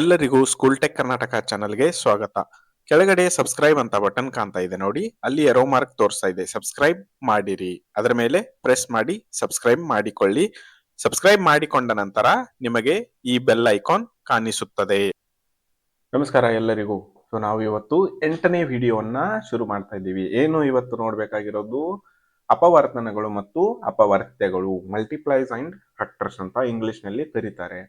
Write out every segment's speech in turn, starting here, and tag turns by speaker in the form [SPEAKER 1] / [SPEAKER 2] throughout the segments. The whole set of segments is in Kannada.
[SPEAKER 1] ಎಲ್ಲರಿಗೂ ಸ್ಕೂಲ್ ಟೆಕ್ ಕರ್ನಾಟಕ ಚಾನಲ್ಗೆ ಸ್ವಾಗತ ಕೆಳಗಡೆ ಸಬ್ಸ್ಕ್ರೈಬ್ ಅಂತ ಬಟನ್ ಕಾಣ್ತಾ ಇದೆ ನೋಡಿ ಅಲ್ಲಿ ಎರೋ ಮಾರ್ಕ್ ತೋರಿಸ್ತಾ ಇದೆ ಸಬ್ಸ್ಕ್ರೈಬ್ ಮಾಡಿರಿ ಅದರ ಮೇಲೆ ಪ್ರೆಸ್ ಮಾಡಿ ಸಬ್ಸ್ಕ್ರೈಬ್ ಮಾಡಿಕೊಳ್ಳಿ ಸಬ್ಸ್ಕ್ರೈಬ್ ಮಾಡಿಕೊಂಡ ನಂತರ ನಿಮಗೆ ಈ ಬೆಲ್ ಐಕಾನ್ ಕಾಣಿಸುತ್ತದೆ ನಮಸ್ಕಾರ ಎಲ್ಲರಿಗೂ ಸೊ ನಾವು ಇವತ್ತು ಎಂಟನೇ ವಿಡಿಯೋವನ್ನ ಶುರು ಮಾಡ್ತಾ ಇದ್ದೀವಿ ಏನು ಇವತ್ತು ನೋಡ್ಬೇಕಾಗಿರೋದು ಅಪವರ್ತನಗಳು ಮತ್ತು ಅಪವರ್ತ್ಯಗಳು ಮಲ್ಟಿಪ್ಲೈಸ್ ಅಂಡ್ ಫ್ಯಾಕ್ಟರ್ಸ್ ಅಂತ ಇಂಗ್ಲಿಷ್ ನಲ್ಲಿ ಕರೀತಾರೆ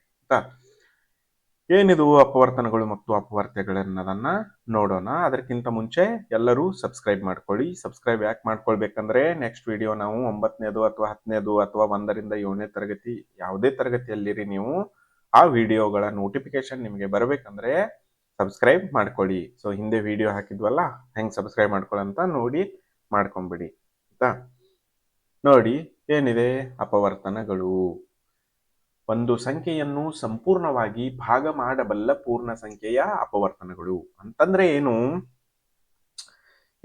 [SPEAKER 1] ಏನಿದು ಅಪವರ್ತನಗಳು ಮತ್ತು ಅಪವರ್ತನೆಗಳನ್ನೋದನ್ನ ನೋಡೋಣ ಅದಕ್ಕಿಂತ ಮುಂಚೆ ಎಲ್ಲರೂ ಸಬ್ಸ್ಕ್ರೈಬ್ ಮಾಡ್ಕೊಳ್ಳಿ ಸಬ್ಸ್ಕ್ರೈಬ್ ಯಾಕೆ ಮಾಡ್ಕೊಳ್ಬೇಕಂದ್ರೆ ನೆಕ್ಸ್ಟ್ ವಿಡಿಯೋ ನಾವು ಒಂಬತ್ತನೇದು ಅಥವಾ ಹತ್ತನೇದು ಅಥವಾ ಒಂದರಿಂದ ಏಳನೇ ತರಗತಿ ಯಾವುದೇ ತರಗತಿಯಲ್ಲಿರಿ ನೀವು ಆ ವಿಡಿಯೋಗಳ ನೋಟಿಫಿಕೇಶನ್ ನಿಮಗೆ ಬರಬೇಕಂದ್ರೆ ಸಬ್ಸ್ಕ್ರೈಬ್ ಮಾಡ್ಕೊಳ್ಳಿ ಸೊ ಹಿಂದೆ ವಿಡಿಯೋ ಹಾಕಿದ್ವಲ್ಲ ಹೆಂಗೆ ಸಬ್ಸ್ಕ್ರೈಬ್ ಮಾಡ್ಕೊಳ್ಳಂತ ನೋಡಿ ಮಾಡ್ಕೊಂಬಿಡಿ ಆಯ್ತಾ ನೋಡಿ ಏನಿದೆ ಅಪವರ್ತನಗಳು ಒಂದು ಸಂಖ್ಯೆಯನ್ನು ಸಂಪೂರ್ಣವಾಗಿ ಭಾಗ ಮಾಡಬಲ್ಲ ಪೂರ್ಣ ಸಂಖ್ಯೆಯ ಅಪವರ್ತನಗಳು ಅಂತಂದ್ರೆ ಏನು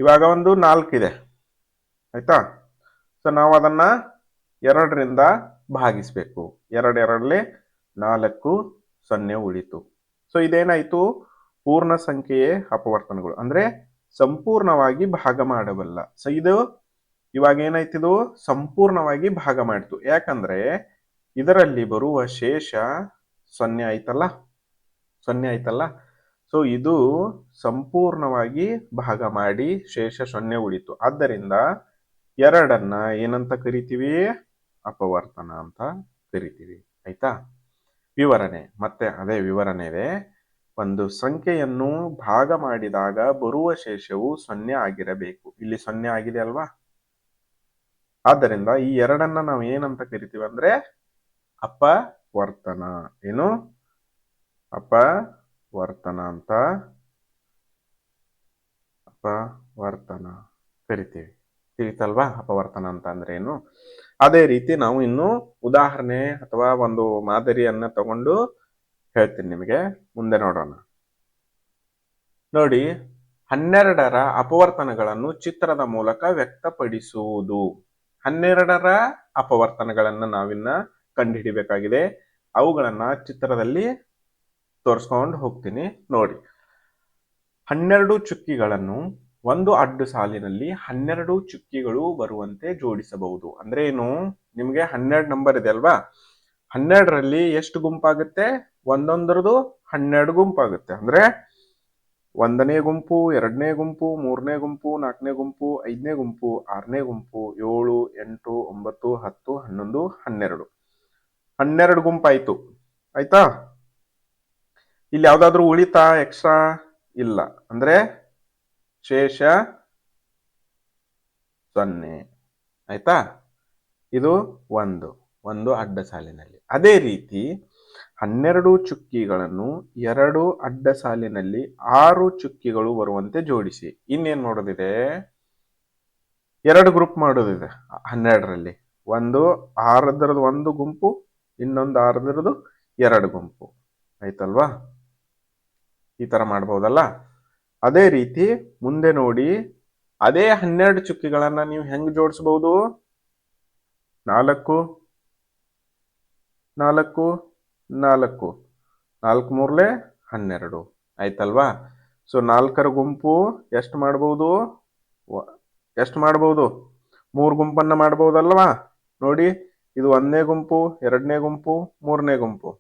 [SPEAKER 1] ಇವಾಗ ಒಂದು ನಾಲ್ಕಿದೆ ಆಯ್ತಾ ಸೊ ನಾವು ಅದನ್ನ ಎರಡರಿಂದ ಭಾಗಿಸ್ಬೇಕು ಎರಡೆರಡಲೆ ನಾಲ್ಕು ಸೊನ್ನೆ ಉಳಿತು ಸೊ ಇದೇನಾಯ್ತು ಪೂರ್ಣ ಸಂಖ್ಯೆಯೇ ಅಪವರ್ತನಗಳು ಅಂದ್ರೆ ಸಂಪೂರ್ಣವಾಗಿ ಭಾಗ ಮಾಡಬಲ್ಲ ಸೊ ಇದು ಇವಾಗ ಏನಾಯ್ತಿದು ಸಂಪೂರ್ಣವಾಗಿ ಭಾಗ ಮಾಡ್ತು ಯಾಕಂದ್ರೆ ಇದರಲ್ಲಿ ಬರುವ ಶೇಷ ಸೊನ್ನೆ ಆಯ್ತಲ್ಲ ಸೊನ್ನೆ ಆಯ್ತಲ್ಲ ಸೊ ಇದು ಸಂಪೂರ್ಣವಾಗಿ ಭಾಗ ಮಾಡಿ ಶೇಷ ಸೊನ್ನೆ ಉಳಿತು ಆದ್ದರಿಂದ ಎರಡನ್ನ ಏನಂತ ಕರಿತೀವಿ ಅಪವರ್ತನ ಅಂತ ಕರಿತೀವಿ ಆಯ್ತಾ ವಿವರಣೆ ಮತ್ತೆ ಅದೇ ವಿವರಣೆ ಇದೆ ಒಂದು ಸಂಖ್ಯೆಯನ್ನು ಭಾಗ ಮಾಡಿದಾಗ ಬರುವ ಶೇಷವು ಸೊನ್ನೆ ಆಗಿರಬೇಕು ಇಲ್ಲಿ ಸೊನ್ನೆ ಆಗಿದೆ ಅಲ್ವಾ ಆದ್ದರಿಂದ ಈ ಎರಡನ್ನ ನಾವು ಏನಂತ ಕರಿತೀವಿ ಅಂದ್ರೆ ಅಪವರ್ತನ ಏನು ಅಪವರ್ತನ ಅಂತ ಅಪವರ್ತನ ಕರಿತೀವಿ ತಿಳಿತಲ್ವಾ ಅಪವರ್ತನ ಅಂತ ಅಂದ್ರೆ ಏನು ಅದೇ ರೀತಿ ನಾವು ಇನ್ನು ಉದಾಹರಣೆ ಅಥವಾ ಒಂದು ಮಾದರಿಯನ್ನ ತಗೊಂಡು ಹೇಳ್ತೀನಿ ನಿಮಗೆ ಮುಂದೆ ನೋಡೋಣ ನೋಡಿ ಹನ್ನೆರಡರ ಅಪವರ್ತನಗಳನ್ನು ಚಿತ್ರದ ಮೂಲಕ ವ್ಯಕ್ತಪಡಿಸುವುದು ಹನ್ನೆರಡರ ಅಪವರ್ತನಗಳನ್ನು ನಾವಿನ್ನ ಕಂಡುಹಿಡಿಬೇಕಾಗಿದೆ ಅವುಗಳನ್ನ ಚಿತ್ರದಲ್ಲಿ ತೋರಿಸ್ಕೊಂಡು ಹೋಗ್ತೀನಿ ನೋಡಿ ಹನ್ನೆರಡು ಚುಕ್ಕಿಗಳನ್ನು ಒಂದು ಅಡ್ಡು ಸಾಲಿನಲ್ಲಿ ಹನ್ನೆರಡು ಚುಕ್ಕಿಗಳು ಬರುವಂತೆ ಜೋಡಿಸಬಹುದು ಅಂದ್ರೆ ಏನು ನಿಮಗೆ ಹನ್ನೆರಡು ನಂಬರ್ ಇದೆ ಅಲ್ವಾ ಹನ್ನೆರಡರಲ್ಲಿ ಎಷ್ಟು ಗುಂಪಾಗುತ್ತೆ ಒಂದೊಂದರದು ಹನ್ನೆರಡು ಗುಂಪಾಗುತ್ತೆ ಅಂದ್ರೆ ಒಂದನೇ ಗುಂಪು ಎರಡನೇ ಗುಂಪು ಮೂರನೇ ಗುಂಪು ನಾಲ್ಕನೇ ಗುಂಪು ಐದನೇ ಗುಂಪು ಆರನೇ ಗುಂಪು ಏಳು ಎಂಟು ಒಂಬತ್ತು ಹತ್ತು ಹನ್ನೊಂದು ಹನ್ನೆರಡು ಹನ್ನೆರಡು ಗುಂಪಾಯಿತು ಆಯ್ತಾ ಇಲ್ಲಿ ಯಾವ್ದಾದ್ರು ಉಳಿತಾ ಎಕ್ಸ್ಟ್ರಾ ಇಲ್ಲ ಅಂದ್ರೆ ಶೇಷ ಸೊನ್ನೆ ಆಯ್ತಾ ಇದು ಒಂದು ಒಂದು ಅಡ್ಡ ಸಾಲಿನಲ್ಲಿ ಅದೇ ರೀತಿ ಹನ್ನೆರಡು ಚುಕ್ಕಿಗಳನ್ನು ಎರಡು ಅಡ್ಡ ಸಾಲಿನಲ್ಲಿ ಆರು ಚುಕ್ಕಿಗಳು ಬರುವಂತೆ ಜೋಡಿಸಿ ಇನ್ನೇನ್ ಮಾಡೋದಿದೆ ಎರಡು ಗ್ರೂಪ್ ಮಾಡೋದಿದೆ ಹನ್ನೆರಡರಲ್ಲಿ ಒಂದು ಆರದ್ರದ್ದು ಒಂದು ಗುಂಪು ಇನ್ನೊಂದು ಆರ್ದಿರೋದು ಎರಡು ಗುಂಪು ಆಯ್ತಲ್ವಾ ಈ ಥರ ಮಾಡ್ಬೋದಲ್ಲ ಅದೇ ರೀತಿ ಮುಂದೆ ನೋಡಿ ಅದೇ ಹನ್ನೆರಡು ಚುಕ್ಕಿಗಳನ್ನು ನೀವು ಹೆಂಗೆ ಜೋಡಿಸಬಹುದು ನಾಲ್ಕು ನಾಲ್ಕು ನಾಲ್ಕು ನಾಲ್ಕು ಮೂರ್ಲೆ ಹನ್ನೆರಡು ಆಯ್ತಲ್ವಾ ಸೊ ನಾಲ್ಕರ ಗುಂಪು ಎಷ್ಟು ಮಾಡ್ಬೋದು ಎಷ್ಟು ಮಾಡ್ಬೋದು ಮೂರು ಗುಂಪನ್ನು ಮಾಡ್ಬೋದಲ್ವಾ ನೋಡಿ ಇದು ಒಂದನೇ ಗುಂಪು ಎರಡನೇ ಗುಂಪು ಮೂರನೇ ಗುಂಪು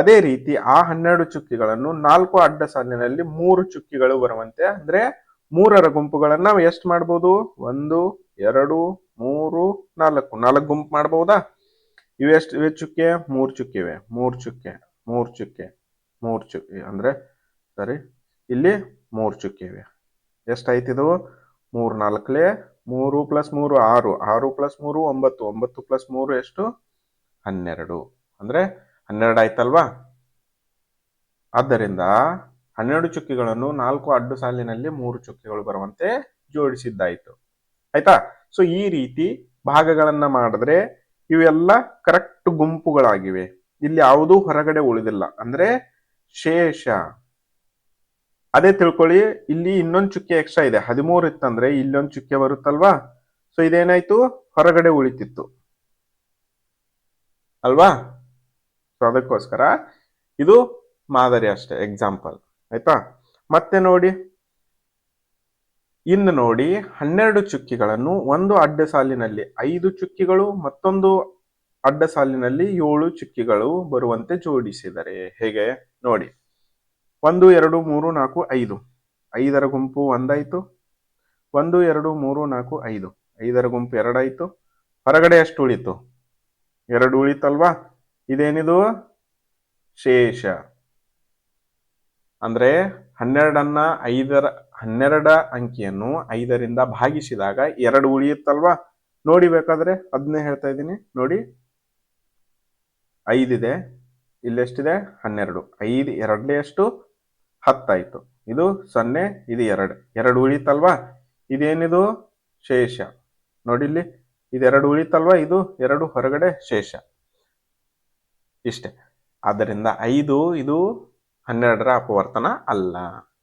[SPEAKER 1] ಅದೇ ರೀತಿ ಆ ಹನ್ನೆರಡು ಚುಕ್ಕಿಗಳನ್ನು ನಾಲ್ಕು ಅಡ್ಡ ಸಾಲಿನಲ್ಲಿ ಮೂರು ಚುಕ್ಕಿಗಳು ಬರುವಂತೆ ಅಂದ್ರೆ ಮೂರರ ಗುಂಪುಗಳನ್ನು ನಾವು ಎಷ್ಟು ಮಾಡ್ಬೋದು ಒಂದು ಎರಡು ಮೂರು ನಾಲ್ಕು ನಾಲ್ಕು ಗುಂಪು ಮಾಡ್ಬೋದಾ ಇವೆಷ್ಟು ಎಷ್ಟು ಇವೆ ಚುಕ್ಕೆ ಮೂರು ಚುಕ್ಕಿವೆ ಮೂರು ಚುಕ್ಕೆ ಮೂರು ಚುಕ್ಕೆ ಮೂರು ಚುಕ್ಕೆ ಅಂದ್ರೆ ಸರಿ ಇಲ್ಲಿ ಮೂರು ಇವೆ ಎಷ್ಟಾಯ್ತಿದವು ಮೂರು ನಾಲ್ಕಲೇ ಮೂರು ಪ್ಲಸ್ ಮೂರು ಆರು ಆರು ಪ್ಲಸ್ ಮೂರು ಒಂಬತ್ತು ಒಂಬತ್ತು ಪ್ಲಸ್ ಮೂರು ಎಷ್ಟು ಹನ್ನೆರಡು ಅಂದ್ರೆ ಹನ್ನೆರಡು ಆಯ್ತಲ್ವಾ ಆದ್ದರಿಂದ ಹನ್ನೆರಡು ಚುಕ್ಕಿಗಳನ್ನು ನಾಲ್ಕು ಅಡ್ಡು ಸಾಲಿನಲ್ಲಿ ಮೂರು ಚುಕ್ಕಿಗಳು ಬರುವಂತೆ ಜೋಡಿಸಿದ್ದಾಯಿತು ಆಯ್ತಾ ಸೊ ಈ ರೀತಿ ಭಾಗಗಳನ್ನ ಮಾಡಿದ್ರೆ ಇವೆಲ್ಲ ಕರೆಕ್ಟ್ ಗುಂಪುಗಳಾಗಿವೆ ಇಲ್ಲಿ ಯಾವುದೂ ಹೊರಗಡೆ ಉಳಿದಿಲ್ಲ ಅಂದ್ರೆ ಶೇಷ ಅದೇ ತಿಳ್ಕೊಳ್ಳಿ ಇಲ್ಲಿ ಇನ್ನೊಂದು ಚುಕ್ಕೆ ಎಕ್ಸ್ಟ್ರಾ ಇದೆ ಹದಿಮೂರು ಇತ್ತಂದ್ರೆ ಇಲ್ಲೊಂದು ಚುಕ್ಕೆ ಬರುತ್ತಲ್ವಾ ಸೊ ಇದೇನಾಯ್ತು ಹೊರಗಡೆ ಉಳಿತಿತ್ತು ಅಲ್ವಾ ಸೊ ಅದಕ್ಕೋಸ್ಕರ ಇದು ಮಾದರಿ ಅಷ್ಟೇ ಎಕ್ಸಾಂಪಲ್ ಆಯ್ತಾ ಮತ್ತೆ ನೋಡಿ ಇನ್ನು ನೋಡಿ ಹನ್ನೆರಡು ಚುಕ್ಕಿಗಳನ್ನು ಒಂದು ಅಡ್ಡ ಸಾಲಿನಲ್ಲಿ ಐದು ಚುಕ್ಕಿಗಳು ಮತ್ತೊಂದು ಅಡ್ಡ ಸಾಲಿನಲ್ಲಿ ಏಳು ಚುಕ್ಕಿಗಳು ಬರುವಂತೆ ಜೋಡಿಸಿದರೆ ಹೇಗೆ ನೋಡಿ ಒಂದು ಎರಡು ಮೂರು ನಾಲ್ಕು ಐದು ಐದರ ಗುಂಪು ಒಂದಾಯಿತು ಒಂದು ಎರಡು ಮೂರು ನಾಲ್ಕು ಐದು ಐದರ ಗುಂಪು ಎರಡಾಯಿತು ಹೊರಗಡೆ ಎಷ್ಟು ಉಳಿತು ಎರಡು ಉಳಿತಲ್ವಾ ಇದೇನಿದು ಶೇಷ ಅಂದ್ರೆ ಹನ್ನೆರಡನ್ನ ಐದರ ಹನ್ನೆರಡ ಅಂಕಿಯನ್ನು ಐದರಿಂದ ಭಾಗಿಸಿದಾಗ ಎರಡು ಉಳಿಯುತ್ತಲ್ವಾ ನೋಡಿ ಬೇಕಾದ್ರೆ ಅದನ್ನೇ ಹೇಳ್ತಾ ಇದ್ದೀನಿ ನೋಡಿ ಐದಿದೆ ಇಲ್ಲೆಷ್ಟಿದೆ ಹನ್ನೆರಡು ಐದು ಎರಡನೇ ಎಷ್ಟು ಹತ್ತಾಯಿತು ಇದು ಸೊನ್ನೆ ಇದು ಎರಡು ಎರಡು ಉಳಿತಲ್ವಾ ಇದೇನಿದು ಶೇಷ ನೋಡಿಲ್ಲಿ ಇದೆರಡು ಉಳಿತಲ್ವಾ ಇದು ಎರಡು ಹೊರಗಡೆ ಶೇಷ ಇಷ್ಟೆ ಆದ್ದರಿಂದ ಐದು ಇದು ಹನ್ನೆರಡರ ಅಪವರ್ತನ ಅಲ್ಲ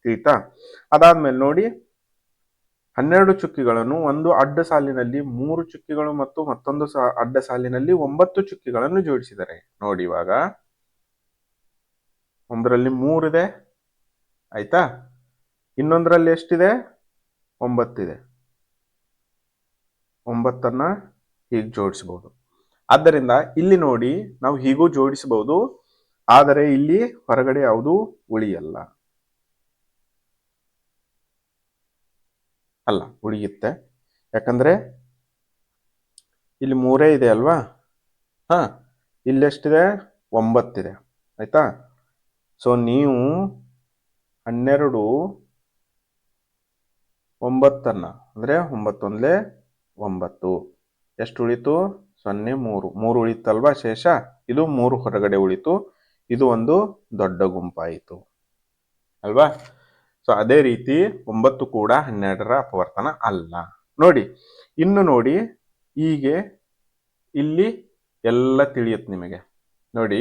[SPEAKER 1] ಆಯ್ತಾ ಅದಾದ್ಮೇಲೆ ನೋಡಿ ಹನ್ನೆರಡು ಚುಕ್ಕಿಗಳನ್ನು ಒಂದು ಅಡ್ಡ ಸಾಲಿನಲ್ಲಿ ಮೂರು ಚುಕ್ಕಿಗಳು ಮತ್ತು ಮತ್ತೊಂದು ಅಡ್ಡ ಸಾಲಿನಲ್ಲಿ ಒಂಬತ್ತು ಚುಕ್ಕಿಗಳನ್ನು ಜೋಡಿಸಿದರೆ ನೋಡಿ ಇವಾಗ ಒಂದರಲ್ಲಿ ಮೂರಿದೆ ಆಯ್ತಾ ಇನ್ನೊಂದರಲ್ಲಿ ಎಷ್ಟಿದೆ ಒಂಬತ್ತಿದೆ ಒಂಬತ್ತನ್ನ ಹೀಗೆ ಜೋಡಿಸ್ಬೋದು ಆದ್ದರಿಂದ ಇಲ್ಲಿ ನೋಡಿ ನಾವು ಹೀಗೂ ಜೋಡಿಸಬಹುದು ಆದರೆ ಇಲ್ಲಿ ಹೊರಗಡೆ ಯಾವುದೂ ಉಳಿಯಲ್ಲ ಅಲ್ಲ ಉಳಿಯುತ್ತೆ ಯಾಕಂದ್ರೆ ಇಲ್ಲಿ ಮೂರೇ ಇದೆ ಅಲ್ವಾ ಹಾ ಇಲ್ಲೆಷ್ಟಿದೆ ಒಂಬತ್ತಿದೆ ಆಯ್ತಾ ಸೊ ನೀವು ಹನ್ನೆರಡು ಒಂಬತ್ತನ್ನು ಅಂದರೆ ಒಂಬತ್ತೊಂದಲೇ ಒಂಬತ್ತು ಎಷ್ಟು ಉಳಿತು ಸೊನ್ನೆ ಮೂರು ಮೂರು ಉಳಿತಲ್ವಾ ಶೇಷ ಇದು ಮೂರು ಹೊರಗಡೆ ಉಳಿತು ಇದು ಒಂದು ದೊಡ್ಡ ಗುಂಪಾಯಿತು ಅಲ್ವಾ ಸೊ ಅದೇ ರೀತಿ ಒಂಬತ್ತು ಕೂಡ ಹನ್ನೆರಡರ ಅಪವರ್ತನ ಅಲ್ಲ ನೋಡಿ ಇನ್ನು ನೋಡಿ ಹೀಗೆ ಇಲ್ಲಿ ಎಲ್ಲ ತಿಳಿಯುತ್ತೆ ನಿಮಗೆ ನೋಡಿ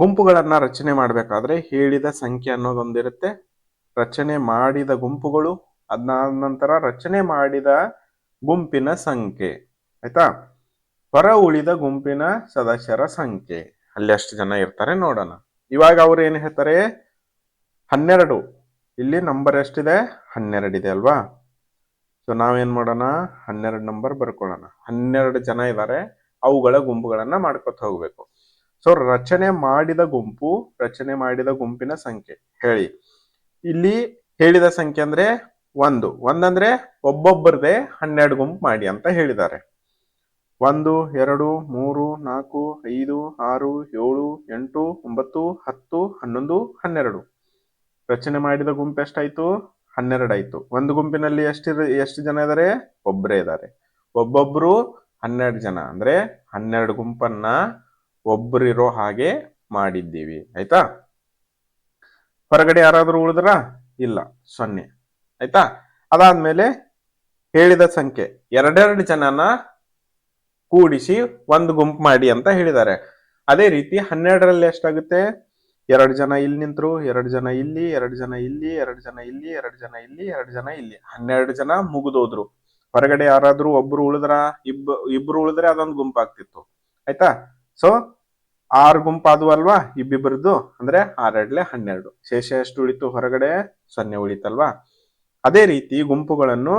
[SPEAKER 1] ಗುಂಪುಗಳನ್ನು ರಚನೆ ಮಾಡಬೇಕಾದ್ರೆ ಹೇಳಿದ ಸಂಖ್ಯೆ ಅನ್ನೋದೊಂದಿರುತ್ತೆ ರಚನೆ ಮಾಡಿದ ಗುಂಪುಗಳು ಅದಾದ ನಂತರ ರಚನೆ ಮಾಡಿದ ಗುಂಪಿನ ಸಂಖ್ಯೆ ಆಯ್ತಾ ಹೊರ ಉಳಿದ ಗುಂಪಿನ ಸದಸ್ಯರ ಸಂಖ್ಯೆ ಅಲ್ಲಿ ಅಷ್ಟು ಜನ ಇರ್ತಾರೆ ನೋಡೋಣ ಇವಾಗ ಅವ್ರು ಏನು ಹೇಳ್ತಾರೆ ಹನ್ನೆರಡು ಇಲ್ಲಿ ನಂಬರ್ ಎಷ್ಟಿದೆ ಇದೆ ಅಲ್ವಾ ಸೊ ನಾವೇನ್ ಮಾಡೋಣ ಹನ್ನೆರಡು ನಂಬರ್ ಬರ್ಕೊಳ್ಳೋಣ ಹನ್ನೆರಡು ಜನ ಇದ್ದಾರೆ ಅವುಗಳ ಗುಂಪುಗಳನ್ನ ಮಾಡ್ಕೊತ ಹೋಗ್ಬೇಕು ಸೊ ರಚನೆ ಮಾಡಿದ ಗುಂಪು ರಚನೆ ಮಾಡಿದ ಗುಂಪಿನ ಸಂಖ್ಯೆ ಹೇಳಿ ಇಲ್ಲಿ ಹೇಳಿದ ಸಂಖ್ಯೆ ಅಂದ್ರೆ ಒಂದು ಒಂದಂದ್ರೆ ಒಬ್ಬೊಬ್ಬರದೇ ಹನ್ನೆರಡು ಗುಂಪು ಮಾಡಿ ಅಂತ ಹೇಳಿದ್ದಾರೆ ಒಂದು ಎರಡು ಮೂರು ನಾಲ್ಕು ಐದು ಆರು ಏಳು ಎಂಟು ಒಂಬತ್ತು ಹತ್ತು ಹನ್ನೊಂದು ಹನ್ನೆರಡು ರಚನೆ ಮಾಡಿದ ಗುಂಪು ಎಷ್ಟಾಯ್ತು ಹನ್ನೆರಡಾಯ್ತು ಒಂದು ಗುಂಪಿನಲ್ಲಿ ಎಷ್ಟಿರ ಎಷ್ಟು ಜನ ಇದ್ದಾರೆ ಒಬ್ಬರೇ ಇದ್ದಾರೆ ಒಬ್ಬೊಬ್ರು ಹನ್ನೆರಡು ಜನ ಅಂದ್ರೆ ಹನ್ನೆರಡು ಗುಂಪನ್ನ ಒಬ್ಬರಿರೋ ಹಾಗೆ ಮಾಡಿದ್ದೀವಿ ಆಯ್ತಾ ಹೊರಗಡೆ ಯಾರಾದರೂ ಉಳಿದ್ರ ಇಲ್ಲ ಸೊನ್ನೆ ಆಯ್ತಾ ಅದಾದ್ಮೇಲೆ ಹೇಳಿದ ಸಂಖ್ಯೆ ಎರಡೆರಡು ಜನನ ಕೂಡಿಸಿ ಒಂದು ಗುಂಪು ಮಾಡಿ ಅಂತ ಹೇಳಿದ್ದಾರೆ ಅದೇ ರೀತಿ ಹನ್ನೆರಡರಲ್ಲಿ ಎಷ್ಟಾಗುತ್ತೆ ಎರಡು ಜನ ಇಲ್ಲಿ ನಿಂತರು ಎರಡು ಜನ ಇಲ್ಲಿ ಎರಡು ಜನ ಇಲ್ಲಿ ಎರಡು ಜನ ಇಲ್ಲಿ ಎರಡು ಜನ ಇಲ್ಲಿ ಎರಡು ಜನ ಇಲ್ಲಿ ಹನ್ನೆರಡು ಜನ ಮುಗಿದೋದ್ರು ಹೊರಗಡೆ ಯಾರಾದ್ರೂ ಒಬ್ರು ಉಳಿದ್ರ ಇಬ್ ಇಬ್ರು ಉಳಿದ್ರೆ ಅದೊಂದು ಗುಂಪಾಗ್ತಿತ್ತು ಆಯ್ತಾ ಸೊ ಆರು ಗುಂಪಾದವು ಅಲ್ವಾ ಇಬ್ಬಿಬ್ಬರದ್ದು ಅಂದ್ರೆ ಆರಡ್ಲೆ ಹನ್ನೆರಡು ಶೇಷ ಎಷ್ಟು ಉಳಿತು ಹೊರಗಡೆ ಸೊನ್ನೆ ಉಳಿತಲ್ವಾ ಅದೇ ರೀತಿ ಗುಂಪುಗಳನ್ನು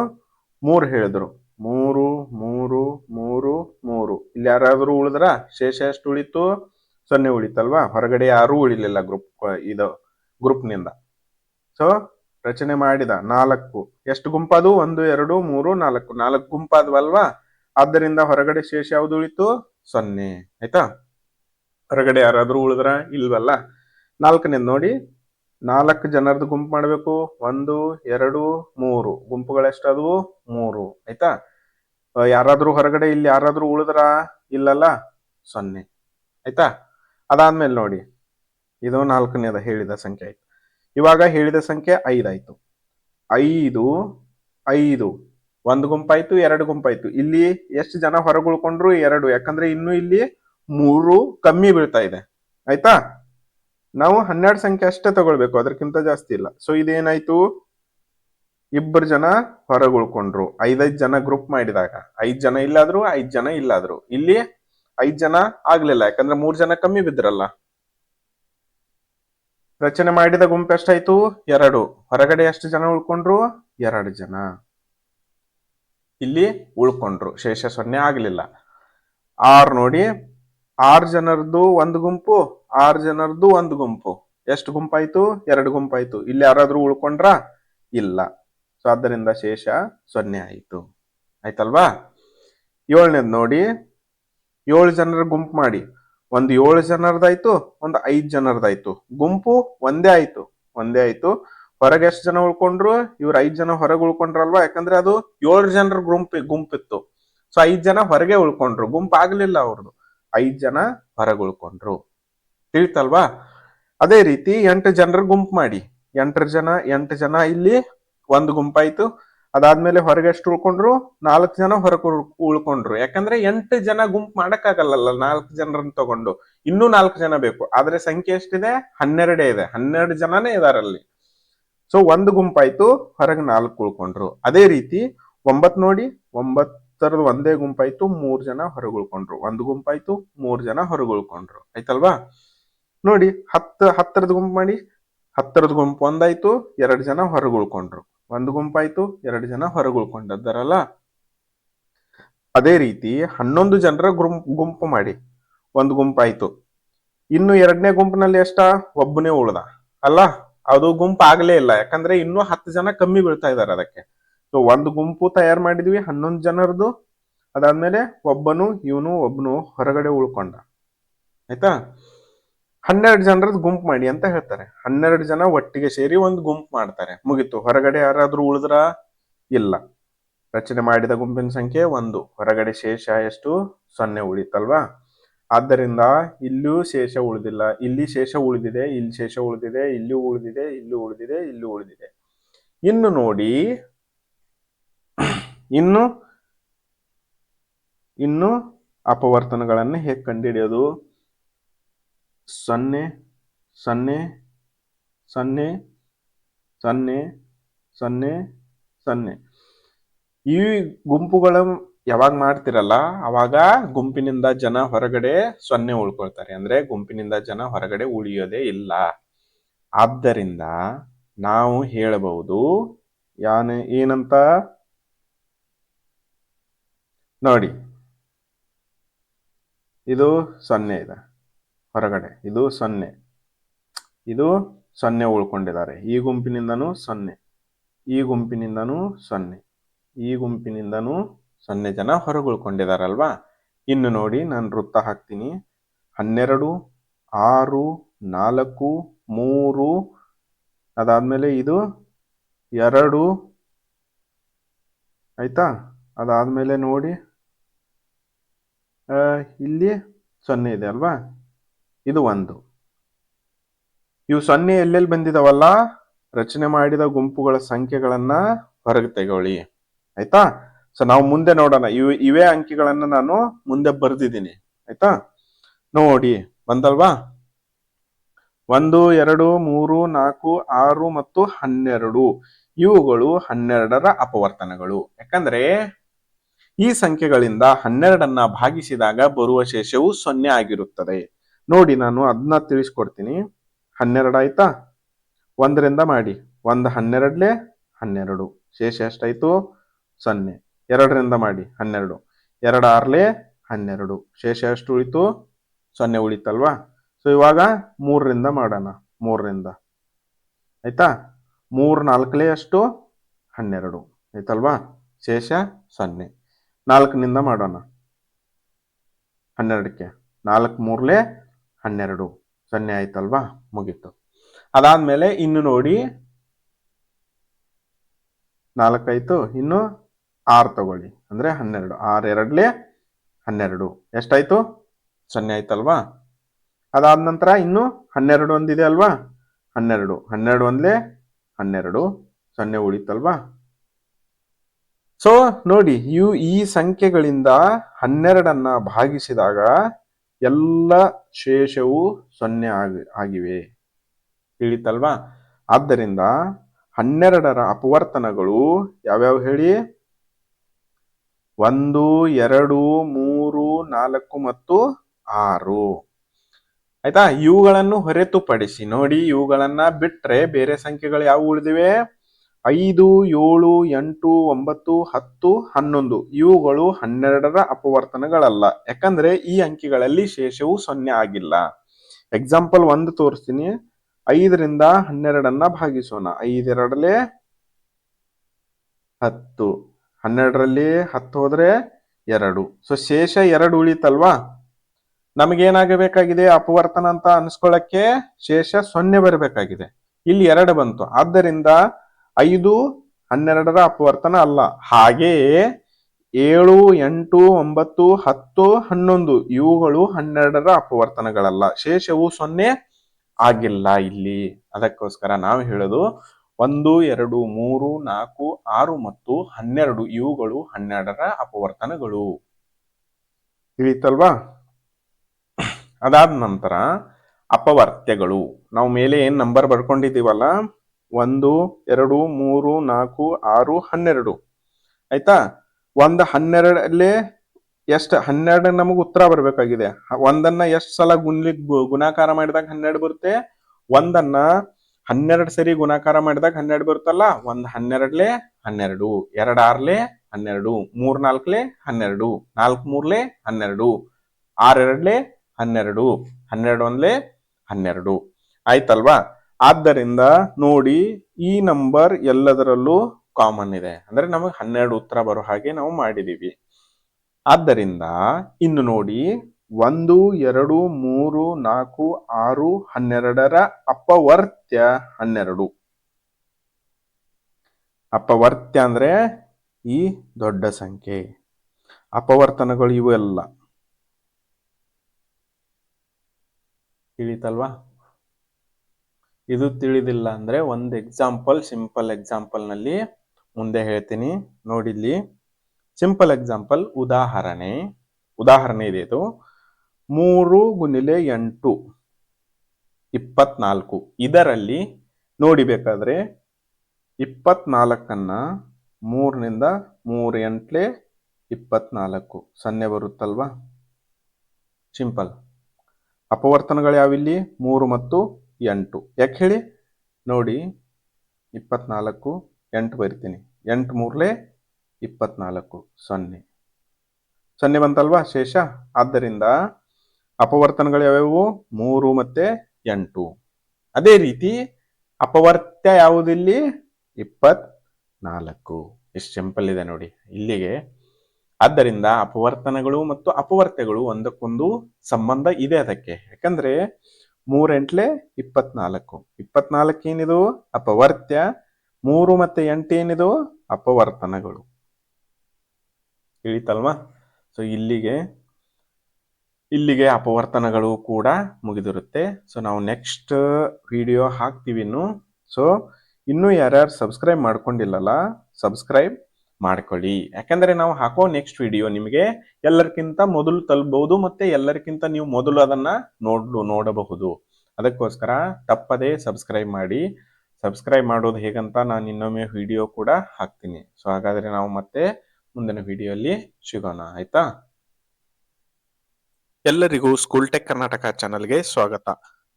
[SPEAKER 1] ಮೂರು ಹೇಳಿದ್ರು ಮೂರು ಮೂರು ಮೂರು ಮೂರು ಇಲ್ಲಿ ಯಾರಾದರೂ ಉಳಿದ್ರ ಶೇಷ ಎಷ್ಟು ಉಳಿತು ಸೊನ್ನೆ ಉಳಿತಲ್ವಾ ಹೊರಗಡೆ ಯಾರೂ ಉಳಿಲಿಲ್ಲ ಗ್ರೂಪ್ ಇದು ಗ್ರೂಪ್ನಿಂದ ಸೊ ರಚನೆ ಮಾಡಿದ ನಾಲ್ಕು ಎಷ್ಟು ಗುಂಪದು ಒಂದು ಎರಡು ಮೂರು ನಾಲ್ಕು ನಾಲ್ಕು ಗುಂಪಾದ್ವಲ್ವಾ ಆದ್ದರಿಂದ ಹೊರಗಡೆ ಶೇಷ ಯಾವ್ದು ಉಳಿತು ಸೊನ್ನೆ ಆಯ್ತಾ ಹೊರಗಡೆ ಯಾರಾದರೂ ಉಳಿದ್ರ ಇಲ್ವಲ್ಲ ನಾಲ್ಕನೇದು ನೋಡಿ ನಾಲ್ಕು ಜನರದ್ದು ಗುಂಪು ಮಾಡಬೇಕು ಒಂದು ಎರಡು ಮೂರು ಗುಂಪುಗಳೆಷ್ಟಾದವು ಮೂರು ಆಯ್ತಾ ಯಾರಾದರೂ ಹೊರಗಡೆ ಇಲ್ಲಿ ಯಾರಾದರೂ ಉಳಿದ್ರ ಇಲ್ಲಲ್ಲ ಸೊನ್ನೆ ಆಯ್ತಾ ಅದಾದ್ಮೇಲೆ ನೋಡಿ ಇದು ನಾಲ್ಕನೇದ ಹೇಳಿದ ಸಂಖ್ಯೆ ಆಯ್ತು ಇವಾಗ ಹೇಳಿದ ಸಂಖ್ಯೆ ಐದಾಯ್ತು ಐದು ಐದು ಒಂದು ಗುಂಪಾಯ್ತು ಎರಡು ಗುಂಪಾಯ್ತು ಇಲ್ಲಿ ಎಷ್ಟು ಜನ ಉಳ್ಕೊಂಡ್ರು ಎರಡು ಯಾಕಂದ್ರೆ ಇನ್ನು ಇಲ್ಲಿ ಮೂರು ಕಮ್ಮಿ ಬೀಳ್ತಾ ಇದೆ ಆಯ್ತಾ ನಾವು ಹನ್ನೆರಡು ಸಂಖ್ಯೆ ಅಷ್ಟೇ ತಗೊಳ್ಬೇಕು ಅದಕ್ಕಿಂತ ಜಾಸ್ತಿ ಇಲ್ಲ ಸೊ ಇದೇನಾಯ್ತು ಇಬ್ಬರು ಜನ ಉಳ್ಕೊಂಡ್ರು ಐದೈದು ಜನ ಗ್ರೂಪ್ ಮಾಡಿದಾಗ ಐದ್ ಜನ ಇಲ್ಲಾದ್ರು ಐದ್ ಜನ ಇಲ್ಲಾದ್ರು ಇಲ್ಲಿ ಐದ್ ಜನ ಆಗ್ಲಿಲ್ಲ ಯಾಕಂದ್ರೆ ಮೂರ್ ಜನ ಕಮ್ಮಿ ಬಿದ್ರಲ್ಲ ರಚನೆ ಮಾಡಿದ ಗುಂಪು ಎಷ್ಟಾಯ್ತು ಎರಡು ಹೊರಗಡೆ ಎಷ್ಟು ಜನ ಉಳ್ಕೊಂಡ್ರು ಎರಡು ಜನ ಇಲ್ಲಿ ಉಳ್ಕೊಂಡ್ರು ಶೇಷ ಸೊನ್ನೆ ಆಗಲಿಲ್ಲ ಆರ್ ನೋಡಿ ಆರ್ ಜನರದ್ದು ಒಂದು ಗುಂಪು ಆರ್ ಜನರದ್ದು ಒಂದು ಗುಂಪು ಎಷ್ಟು ಗುಂಪಾಯ್ತು ಎರಡು ಗುಂಪಾಯ್ತು ಇಲ್ಲಿ ಯಾರಾದ್ರೂ ಉಳ್ಕೊಂಡ್ರ ಇಲ್ಲ ಸೊ ಆದ್ದರಿಂದ ಶೇಷ ಸೊನ್ನೆ ಆಯಿತು ಆಯ್ತಲ್ವಾ ಏಳನೇದು ನೋಡಿ ಏಳು ಜನರ ಗುಂಪು ಮಾಡಿ ಒಂದು ಏಳು ಜನರದಾಯ್ತು ಒಂದು ಐದ್ ಜನರದಾಯ್ತು ಗುಂಪು ಒಂದೇ ಆಯ್ತು ಒಂದೇ ಆಯ್ತು ಹೊರಗೆ ಎಷ್ಟು ಜನ ಉಳ್ಕೊಂಡ್ರು ಇವ್ರ ಐದ್ ಜನ ಹೊರಗೆ ಉಳ್ಕೊಂಡ್ರಲ್ವಾ ಯಾಕಂದ್ರೆ ಅದು ಏಳು ಜನರ ಗುಂಪಿ ಗುಂಪಿತ್ತು ಸೊ ಐದ್ ಜನ ಹೊರಗೆ ಉಳ್ಕೊಂಡ್ರು ಆಗ್ಲಿಲ್ಲ ಅವ್ರದ್ದು ಐದ್ ಜನ ಹೊರಗೆ ಉಳ್ಕೊಂಡ್ರು ತಿಳಿತಲ್ವಾ ಅದೇ ರೀತಿ ಎಂಟು ಜನರ ಗುಂಪು ಮಾಡಿ ಎಂಟರ ಜನ ಎಂಟು ಜನ ಇಲ್ಲಿ ಒಂದು ಗುಂಪಾಯ್ತು ಅದಾದ್ಮೇಲೆ ಹೊರಗೆ ಎಷ್ಟು ಉಳ್ಕೊಂಡ್ರು ನಾಲ್ಕು ಜನ ಹೊರಗೆ ಉಳ್ಕೊಂಡ್ರು ಯಾಕಂದ್ರೆ ಎಂಟು ಜನ ಗುಂಪು ಮಾಡಕ್ಕಾಗಲ್ಲ ನಾಲ್ಕು ಜನರನ್ನ ತಗೊಂಡು ಇನ್ನೂ ನಾಲ್ಕು ಜನ ಬೇಕು ಆದ್ರೆ ಸಂಖ್ಯೆ ಎಷ್ಟಿದೆ ಹನ್ನೆರಡೇ ಇದೆ ಹನ್ನೆರಡು ಜನನೇ ಇದಾರಲ್ಲಿ ಸೊ ಒಂದು ಗುಂಪಾಯ್ತು ಹೊರಗೆ ನಾಲ್ಕು ಉಳ್ಕೊಂಡ್ರು ಅದೇ ರೀತಿ ಒಂಬತ್ ನೋಡಿ ಒಂಬತ್ತರದ ಒಂದೇ ಗುಂಪಾಯ್ತು ಮೂರ್ ಜನ ಹೊರಗೆ ಉಳ್ಕೊಂಡ್ರು ಒಂದು ಗುಂಪಾಯ್ತು ಮೂರ್ ಜನ ಹೊರಗೆ ಉಳ್ಕೊಂಡ್ರು ಆಯ್ತಲ್ವಾ ನೋಡಿ ಹತ್ತು ಹತ್ತರದ ಗುಂಪು ಮಾಡಿ ಹತ್ತರದ ಗುಂಪು ಒಂದಾಯ್ತು ಎರಡ್ ಜನ ಹೊರಗೆ ಉಳ್ಕೊಂಡ್ರು ಒಂದು ಗುಂಪಾಯ್ತು ಎರಡ್ ಜನ ಹೊರಗೆ ಅದೇ ರೀತಿ ಹನ್ನೊಂದು ಜನರ ಗುಂಪ್ ಗುಂಪು ಮಾಡಿ ಒಂದು ಗುಂಪಾಯ್ತು ಇನ್ನು ಎರಡನೇ ಗುಂಪಿನಲ್ಲಿ ಎಷ್ಟ ಒಬ್ಬನೇ ಉಳ್ದ ಅಲ್ಲ ಅದು ಗುಂಪು ಆಗ್ಲೇ ಇಲ್ಲ ಯಾಕಂದ್ರೆ ಇನ್ನೂ ಹತ್ತು ಜನ ಕಮ್ಮಿ ಬೀಳ್ತಾ ಇದಾರೆ ಅದಕ್ಕೆ ಸೊ ಒಂದು ಗುಂಪು ತಯಾರು ಮಾಡಿದ್ವಿ ಹನ್ನೊಂದು ಜನರದು ಅದಾದ್ಮೇಲೆ ಒಬ್ಬನು ಇವನು ಒಬ್ಬನು ಹೊರಗಡೆ ಉಳ್ಕೊಂಡ ಆಯ್ತಾ ಹನ್ನೆರಡು ಜನರದ್ದು ಗುಂಪು ಮಾಡಿ ಅಂತ ಹೇಳ್ತಾರೆ ಹನ್ನೆರಡು ಜನ ಒಟ್ಟಿಗೆ ಸೇರಿ ಒಂದು ಗುಂಪು ಮಾಡ್ತಾರೆ ಮುಗೀತು ಹೊರಗಡೆ ಯಾರಾದ್ರೂ ಉಳಿದ್ರ ಇಲ್ಲ ರಚನೆ ಮಾಡಿದ ಗುಂಪಿನ ಸಂಖ್ಯೆ ಒಂದು ಹೊರಗಡೆ ಶೇಷ ಎಷ್ಟು ಸೊನ್ನೆ ಉಳಿತಲ್ವಾ ಆದ್ದರಿಂದ ಇಲ್ಲೂ ಶೇಷ ಉಳಿದಿಲ್ಲ ಇಲ್ಲಿ ಶೇಷ ಉಳಿದಿದೆ ಇಲ್ಲಿ ಶೇಷ ಉಳಿದಿದೆ ಇಲ್ಲಿ ಉಳಿದಿದೆ ಇಲ್ಲಿ ಉಳಿದಿದೆ ಇಲ್ಲಿ ಉಳಿದಿದೆ ಇನ್ನು ನೋಡಿ ಇನ್ನು ಇನ್ನು ಅಪವರ್ತನಗಳನ್ನು ಹೇಗೆ ಕಂಡುಹಿಡಿಯೋದು ಸೊನ್ನೆ ಸೊನ್ನೆ ಸೊನ್ನೆ ಸೊನ್ನೆ ಸೊನ್ನೆ ಸೊನ್ನೆ ಈ ಗುಂಪುಗಳ ಯಾವಾಗ ಮಾಡ್ತಿರಲ್ಲ ಅವಾಗ ಗುಂಪಿನಿಂದ ಜನ ಹೊರಗಡೆ ಸೊನ್ನೆ ಉಳ್ಕೊಳ್ತಾರೆ ಅಂದ್ರೆ ಗುಂಪಿನಿಂದ ಜನ ಹೊರಗಡೆ ಉಳಿಯೋದೇ ಇಲ್ಲ ಆದ್ದರಿಂದ ನಾವು ಹೇಳಬಹುದು ಯಾನ ಏನಂತ ನೋಡಿ ಇದು ಸೊನ್ನೆ ಇದೆ ಹೊರಗಡೆ ಇದು ಸೊನ್ನೆ ಇದು ಸೊನ್ನೆ ಉಳ್ಕೊಂಡಿದ್ದಾರೆ ಈ ಗುಂಪಿನಿಂದನೂ ಸೊನ್ನೆ ಈ ಗುಂಪಿನಿಂದನೂ ಸೊನ್ನೆ ಈ ಗುಂಪಿನಿಂದನೂ ಸೊನ್ನೆ ಜನ ಹೊರಗುಳ್ಕೊಂಡಿದಾರಲ್ವಾ ಇನ್ನು ನೋಡಿ ನಾನು ವೃತ್ತ ಹಾಕ್ತೀನಿ ಹನ್ನೆರಡು ಆರು ನಾಲ್ಕು ಮೂರು ಅದಾದಮೇಲೆ ಇದು ಎರಡು ಆಯ್ತಾ ಅದಾದಮೇಲೆ ನೋಡಿ ಇಲ್ಲಿ ಸೊನ್ನೆ ಇದೆ ಅಲ್ವಾ ಇದು ಒಂದು ಇವು ಸೊನ್ನೆ ಎಲ್ಲೆಲ್ಲಿ ಬಂದಿದಾವಲ್ಲ ರಚನೆ ಮಾಡಿದ ಗುಂಪುಗಳ ಸಂಖ್ಯೆಗಳನ್ನು ಹೊರಗೆ ತೆಗೊಳ್ಳಿ ಆಯ್ತಾ ಸೊ ನಾವು ಮುಂದೆ ನೋಡೋಣ ಇವ ಇವೇ ಅಂಕಿಗಳನ್ನ ನಾನು ಮುಂದೆ ಬರೆದಿದ್ದೀನಿ ಆಯ್ತಾ ನೋಡಿ ಬಂದಲ್ವಾ ಒಂದು ಎರಡು ಮೂರು ನಾಲ್ಕು ಆರು ಮತ್ತು ಹನ್ನೆರಡು ಇವುಗಳು ಹನ್ನೆರಡರ ಅಪವರ್ತನಗಳು ಯಾಕಂದ್ರೆ ಈ ಸಂಖ್ಯೆಗಳಿಂದ ಹನ್ನೆರಡನ್ನ ಭಾಗಿಸಿದಾಗ ಬರುವ ಶೇಷವು ಸೊನ್ನೆ ಆಗಿರುತ್ತದೆ ನೋಡಿ ನಾನು ಅದನ್ನ ತಿಳಿಸ್ಕೊಡ್ತೀನಿ ಹನ್ನೆರಡು ಆಯ್ತಾ ಒಂದರಿಂದ ಮಾಡಿ ಒಂದು ಹನ್ನೆರಡ್ಲೆ ಹನ್ನೆರಡು ಶೇಷ ಎಷ್ಟಾಯ್ತು ಸೊನ್ನೆ ಎರಡರಿಂದ ಮಾಡಿ ಹನ್ನೆರಡು ಎರಡು ಆರ್ಲೆ ಹನ್ನೆರಡು ಶೇಷ ಎಷ್ಟು ಉಳಿತು ಸೊನ್ನೆ ಉಳಿತಲ್ವಾ ಸೊ ಇವಾಗ ಮೂರರಿಂದ ಮಾಡೋಣ ಮೂರರಿಂದ ಆಯ್ತಾ ಮೂರು ನಾಲ್ಕಲೇ ಅಷ್ಟು ಹನ್ನೆರಡು ಆಯ್ತಲ್ವಾ ಶೇಷ ಸೊನ್ನೆ ನಾಲ್ಕನಿಂದ ಮಾಡೋಣ ಹನ್ನೆರಡಕ್ಕೆ ನಾಲ್ಕು ಮೂರ್ಲೆ ಹನ್ನೆರಡು ಸೊನ್ನೆ ಆಯ್ತಲ್ವಾ ಮುಗೀತು ಅದಾದ್ಮೇಲೆ ಇನ್ನು ನೋಡಿ ನಾಲ್ಕಾಯ್ತು ಇನ್ನು ಆರ್ ತಗೊಳ್ಳಿ ಅಂದ್ರೆ ಹನ್ನೆರಡು ಆರ್ ಎರಡ್ಲೆ ಹನ್ನೆರಡು ಎಷ್ಟಾಯ್ತು ಸೊನ್ನೆ ಆಯ್ತಲ್ವಾ ಅದಾದ ನಂತರ ಇನ್ನು ಹನ್ನೆರಡು ಒಂದಿದೆ ಅಲ್ವಾ ಹನ್ನೆರಡು ಹನ್ನೆರಡು ಒಂದ್ಲೆ ಹನ್ನೆರಡು ಸೊನ್ನೆ ಉಳಿತಲ್ವಾ ಸೊ ನೋಡಿ ಇವು ಈ ಸಂಖ್ಯೆಗಳಿಂದ ಹನ್ನೆರಡನ್ನ ಭಾಗಿಸಿದಾಗ ಎಲ್ಲ ಶೇಷವು ಸೊನ್ನೆ ಆಗಿ ಆಗಿವೆ ತಿಳಿತಲ್ವಾ ಆದ್ದರಿಂದ ಹನ್ನೆರಡರ ಅಪವರ್ತನಗಳು ಯಾವ್ಯಾವ ಹೇಳಿ ಒಂದು ಎರಡು ಮೂರು ನಾಲ್ಕು ಮತ್ತು ಆರು ಆಯ್ತಾ ಇವುಗಳನ್ನು ಹೊರತುಪಡಿಸಿ ನೋಡಿ ಇವುಗಳನ್ನ ಬಿಟ್ರೆ ಬೇರೆ ಸಂಖ್ಯೆಗಳು ಯಾವ ಉಳಿದಿವೆ ಐದು ಏಳು ಎಂಟು ಒಂಬತ್ತು ಹತ್ತು ಹನ್ನೊಂದು ಇವುಗಳು ಹನ್ನೆರಡರ ಅಪವರ್ತನಗಳಲ್ಲ ಯಾಕಂದ್ರೆ ಈ ಅಂಕಿಗಳಲ್ಲಿ ಶೇಷವು ಸೊನ್ನೆ ಆಗಿಲ್ಲ ಎಕ್ಸಾಂಪಲ್ ಒಂದು ತೋರಿಸ್ತೀನಿ ಐದರಿಂದ ಹನ್ನೆರಡನ್ನ ಭಾಗಿಸೋಣ ಐದೆರಡಲೆ ಹತ್ತು ಹನ್ನೆರಡರಲ್ಲಿ ಹತ್ತು ಹೋದರೆ ಎರಡು ಸೊ ಶೇಷ ಎರಡು ಉಳಿತಲ್ವಾ ನಮಗೇನಾಗಬೇಕಾಗಿದೆ ಅಪವರ್ತನ ಅಂತ ಅನ್ಸ್ಕೊಳಕ್ಕೆ ಶೇಷ ಸೊನ್ನೆ ಬರಬೇಕಾಗಿದೆ ಇಲ್ಲಿ ಎರಡು ಬಂತು ಆದ್ದರಿಂದ ಐದು ಹನ್ನೆರಡರ ಅಪವರ್ತನ ಅಲ್ಲ ಹಾಗೆಯೇ ಏಳು ಎಂಟು ಒಂಬತ್ತು ಹತ್ತು ಹನ್ನೊಂದು ಇವುಗಳು ಹನ್ನೆರಡರ ಅಪವರ್ತನಗಳಲ್ಲ ಶೇಷವು ಸೊನ್ನೆ ಆಗಿಲ್ಲ ಇಲ್ಲಿ ಅದಕ್ಕೋಸ್ಕರ ನಾವು ಹೇಳೋದು ಒಂದು ಎರಡು ಮೂರು ನಾಲ್ಕು ಆರು ಮತ್ತು ಹನ್ನೆರಡು ಇವುಗಳು ಹನ್ನೆರಡರ ಅಪವರ್ತನಗಳು ತಿಳಿತಲ್ವಾ ಅದಾದ ನಂತರ ಅಪವರ್ತ್ಯಗಳು ನಾವು ಮೇಲೆ ಏನ್ ನಂಬರ್ ಬರ್ಕೊಂಡಿದ್ದೀವಲ್ಲ ಒಂದು ಎರಡು ಮೂರು ನಾಲ್ಕು ಆರು ಹನ್ನೆರಡು ಆಯ್ತಾ ಒಂದ್ ಹನ್ನೆರಡಲ್ಲೇ ಎಷ್ಟು ಹನ್ನೆರಡು ನಮಗೆ ಉತ್ತರ ಬರಬೇಕಾಗಿದೆ ಒಂದನ್ನ ಎಷ್ಟ್ ಸಲ ಗುಣ್ಲಿಕ್ ಗುಣಾಕಾರ ಮಾಡಿದಾಗ ಹನ್ನೆರಡು ಬರುತ್ತೆ ಒಂದನ್ನ ಹನ್ನೆರಡು ಸರಿ ಗುಣಾಕಾರ ಮಾಡಿದಾಗ ಹನ್ನೆರಡು ಬರುತ್ತಲ್ಲ ಒಂದ್ ಹನ್ನೆರಡ್ಲೆ ಹನ್ನೆರಡು ಎರಡ್ ಆರ್ಲೆ ಹನ್ನೆರಡು ಮೂರ್ ನಾಲ್ಕಲೆ ಹನ್ನೆರಡು ನಾಲ್ಕು ಮೂರ್ಲೆ ಹನ್ನೆರಡು ಆರೆರಡ್ಲೆ ಹನ್ನೆರಡು ಹನ್ನೆರಡು ಒಂದ್ಲೆ ಹನ್ನೆರಡು ಆಯ್ತಲ್ವಾ ಆದ್ದರಿಂದ ನೋಡಿ ಈ ನಂಬರ್ ಎಲ್ಲದರಲ್ಲೂ ಕಾಮನ್ ಇದೆ ಅಂದ್ರೆ ನಮಗೆ ಹನ್ನೆರಡು ಉತ್ತರ ಬರೋ ಹಾಗೆ ನಾವು ಮಾಡಿದೀವಿ ಆದ್ದರಿಂದ ಇನ್ನು ನೋಡಿ ಒಂದು ಎರಡು ಮೂರು ನಾಲ್ಕು ಆರು ಹನ್ನೆರಡರ ಅಪವರ್ತ್ಯ ಹನ್ನೆರಡು ಅಪವರ್ತ್ಯ ಅಂದ್ರೆ ಈ ದೊಡ್ಡ ಸಂಖ್ಯೆ ಅಪವರ್ತನಗಳು ಇವು ಎಲ್ಲ ತಿಳಿತಲ್ವಾ ಇದು ತಿಳಿದಿಲ್ಲ ಅಂದ್ರೆ ಒಂದು ಎಕ್ಸಾಂಪಲ್ ಸಿಂಪಲ್ ಎಕ್ಸಾಂಪಲ್ ನಲ್ಲಿ ಮುಂದೆ ಹೇಳ್ತೀನಿ ನೋಡಿಲ್ಲಿ ಸಿಂಪಲ್ ಎಕ್ಸಾಂಪಲ್ ಉದಾಹರಣೆ ಉದಾಹರಣೆ ಇದೆ ಇದು ಮೂರು ಗುಣಿಲೆ ಎಂಟು ಇಪ್ಪತ್ನಾಲ್ಕು ಇದರಲ್ಲಿ ನೋಡಿಬೇಕಾದ್ರೆ ಇಪ್ಪತ್ನಾಲ್ಕನ್ನು ಮೂರನಿಂದ ಮೂರು ಎಂಟ್ಲೆ ಇಪ್ಪತ್ನಾಲ್ಕು ಸೊನ್ನೆ ಬರುತ್ತಲ್ವಾ ಸಿಂಪಲ್ ಅಪವರ್ತನಗಳು ಯಾವಿಲ್ಲಿ ಮೂರು ಮತ್ತು ಎಂಟು ಯಾಕೆ ಹೇಳಿ ನೋಡಿ ಇಪ್ಪತ್ನಾಲ್ಕು ಎಂಟು ಬರ್ತೀನಿ ಎಂಟು ಮೂರಲೆ ಇಪ್ಪತ್ನಾಲ್ಕು ಸೊನ್ನೆ ಸೊನ್ನೆ ಬಂತಲ್ವಾ ಶೇಷ ಆದ್ದರಿಂದ ಅಪವರ್ತನಗಳು ಯಾವ್ಯಾವು ಮೂರು ಮತ್ತೆ ಎಂಟು ಅದೇ ರೀತಿ ಅಪವರ್ತ್ಯ ಯಾವುದಿಲ್ಲಿ ಇಪ್ಪತ್ ನಾಲ್ಕು ಎಷ್ಟು ಸಿಂಪಲ್ ಇದೆ ನೋಡಿ ಇಲ್ಲಿಗೆ ಆದ್ದರಿಂದ ಅಪವರ್ತನಗಳು ಮತ್ತು ಅಪವರ್ತ್ಯಗಳು ಒಂದಕ್ಕೊಂದು ಸಂಬಂಧ ಇದೆ ಅದಕ್ಕೆ ಯಾಕಂದ್ರೆ ಮೂರೆಂಟ್ಲೆ ಇಪ್ಪತ್ನಾಲ್ಕು ಇಪ್ಪತ್ನಾಲ್ಕು ಏನಿದು ಅಪವರ್ತ್ಯ ಮೂರು ಮತ್ತೆ ಎಂಟು ಏನಿದು ಅಪವರ್ತನಗಳು ಇಳಿತಲ್ವಾ ಸೊ ಇಲ್ಲಿಗೆ ಇಲ್ಲಿಗೆ ಅಪವರ್ತನಗಳು ಕೂಡ ಮುಗಿದಿರುತ್ತೆ ಸೊ ನಾವು ನೆಕ್ಸ್ಟ್ ವಿಡಿಯೋ ಹಾಕ್ತೀವಿ ಇನ್ನು ಸೊ ಇನ್ನೂ ಯಾರ್ಯಾರು ಸಬ್ಸ್ಕ್ರೈಬ್ ಮಾಡ್ಕೊಂಡಿಲ್ಲಲ್ಲ ಸಬ್ಸ್ಕ್ರೈಬ್ ಮಾಡ್ಕೊಳ್ಳಿ ಯಾಕಂದರೆ ನಾವು ಹಾಕೋ ನೆಕ್ಸ್ಟ್ ವಿಡಿಯೋ ನಿಮಗೆ ಎಲ್ಲರಿಗಿಂತ ಮೊದಲು ತಲುಪಬಹುದು ಮತ್ತು ಎಲ್ಲರಿಗಿಂತ ನೀವು ಮೊದಲು ಅದನ್ನು ನೋಡ್ಲು ನೋಡಬಹುದು ಅದಕ್ಕೋಸ್ಕರ ತಪ್ಪದೇ ಸಬ್ಸ್ಕ್ರೈಬ್ ಮಾಡಿ ಸಬ್ಸ್ಕ್ರೈಬ್ ಮಾಡೋದು ಹೇಗಂತ ನಾನು ಇನ್ನೊಮ್ಮೆ ವಿಡಿಯೋ ಕೂಡ ಹಾಕ್ತೀನಿ ಸೊ ಹಾಗಾದರೆ ನಾವು ಮತ್ತೆ ಮುಂದಿನ ವಿಡಿಯೋಲ್ಲಿ ಸಿಗೋಣ ಆಯಿತಾ ಎಲ್ಲರಿಗೂ ಸ್ಕೂಲ್ ಟೆಕ್ ಕರ್ನಾಟಕ ಚಾನಲ್ಗೆ ಸ್ವಾಗತ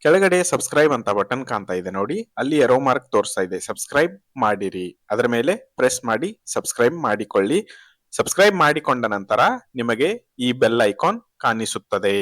[SPEAKER 1] ಕೆಳಗಡೆ ಸಬ್ಸ್ಕ್ರೈಬ್ ಅಂತ ಬಟನ್ ಕಾಣ್ತಾ ಇದೆ ನೋಡಿ ಅಲ್ಲಿ ಎರೋ ಮಾರ್ಕ್ ತೋರಿಸ್ತಾ ಇದೆ ಸಬ್ಸ್ಕ್ರೈಬ್ ಮಾಡಿರಿ ಅದರ ಮೇಲೆ ಪ್ರೆಸ್ ಮಾಡಿ ಸಬ್ಸ್ಕ್ರೈಬ್ ಮಾಡಿಕೊಳ್ಳಿ ಸಬ್ಸ್ಕ್ರೈಬ್ ಮಾಡಿಕೊಂಡ ನಂತರ ನಿಮಗೆ ಈ ಬೆಲ್ ಐಕಾನ್ ಕಾಣಿಸುತ್ತದೆ